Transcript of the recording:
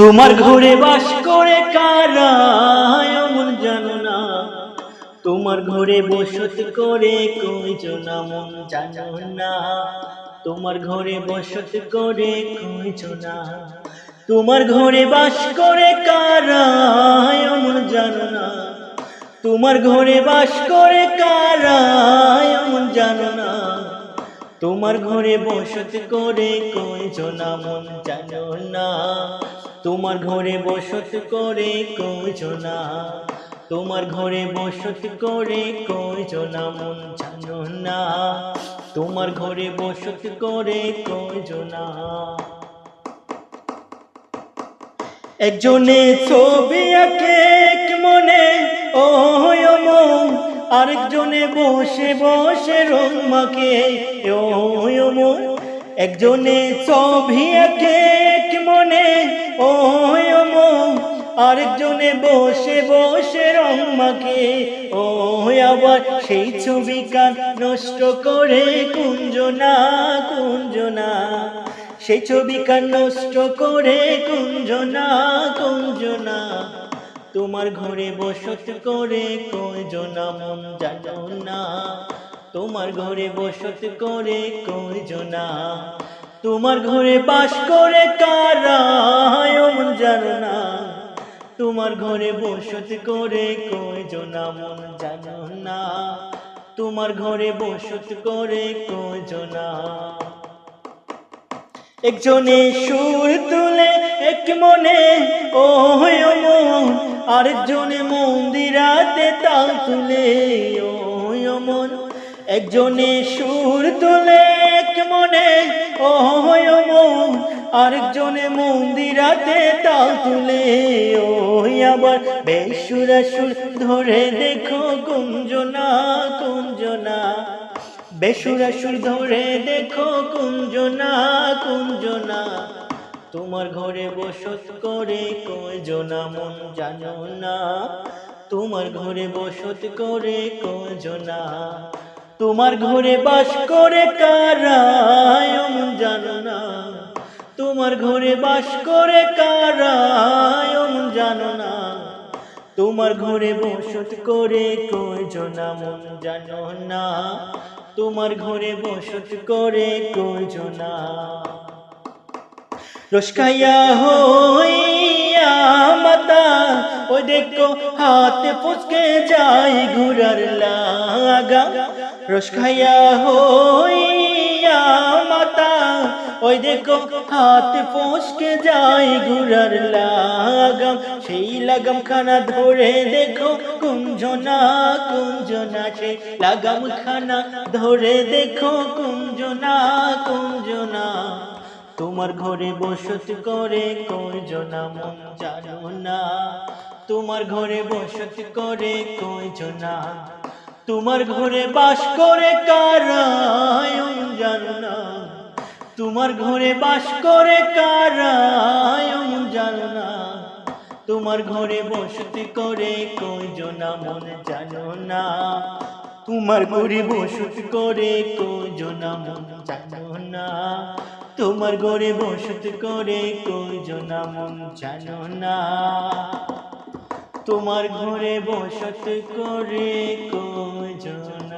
তোমার ঘরে বাস করে কারা? জানো না। তোমার ঘরে বসত করে কইজন মন জানো না। তোমার ঘরে বসত করে কইজন তোমার ঘরে বাস করে কারা? এমন জানো না। তোমার ঘরে বাস করে কারা? এমন জানো না। তোমার ঘরে বসত করে কইজন মন জানো না। তোমার ঘরে বসত করে কইজন তোমার ঘরে বসত করে কইজন মন জানো না। তোমার ঘরে বসত করে কইজন একজনে ছবি আঁকে এক মনে ও মন আরেকজনে বসে বসে রং মাকে ও মন একজনে ছবি আঁকে মনে ও আরেকজনে বসে বসে রং মাকে ও আবার সেই ছবি কান নষ্ট করে, কুঞ্জনা কুঞ্জনা। সেই ছবি কান নষ্ট করে, কুঞ্জনা কুঞ্জনা। তোমার ঘরে বসত করে কয়জনা মন জানো না? তোমার ঘরে বসত করে কয়জনা? তোমার ঘরে বাস করে কারা? জানো না। তোমার ঘরে বসত করে কয়জনা মন জানো না। তোমার ঘরে বসত করে কয়জনা একজনে সুর তুলে, এক মনে ও মন আরেকজনে মন্দিরাতে তাল তুলে ও মন একজনে সুর তুলে এক মনে ও মন। আরেকজনে মন্দিরাতে তাল তুলে ও আবার বেসুরা সুর ধরে দেখো কুঞ্জনা কুঞ্জনা বেসুরা সুর ধরে দেখো কুঞ্জনা কুঞ্জনা তোমার ঘরে বসত করে কয়জনা মন জানো না? তোমার ঘরে বসত করে কয়জনা? তোমার ঘরে বাস করে কারায়ম জানো না। তোমার ঘরে বাস করে কারায়ম জানো না। তোমার ঘরে বসত করে কয়জনা মন জানো না। তোমার ঘরে বসত করে কয়জনা রসকাইয়া হইয়া মাতা ও দেখো হাতে ফুসকে যাই ঘুরার লাগা। রসকাইয়া হইয়া মাতা, ওই দেখো হাতে ফসকে যাই ঘুরার লাগাম সেই লাগাম খানা ধরে দেখো কুঞ্জনা কুঞ্জনা, সেই লাগাম খানা ধরে দেখো কুঞ্জনা। তোমার ঘরে বসত করে কয়জনা মন জানো না? তোমার ঘরে বসত করে কয়জনা তোমার ঘরে বাস করে কারা জানো না? তোমার ঘরে বাস করে কারা জানো না? তোমার ঘরে বসতি করে কয়জনা মন জানো না? তোমার ঘরে বসত করে কয়জনা মন জানো না? তোমার ঘরে বসত করে কয়জনা মন জানো না। তোমার ঘরে বসত করে কয়জনা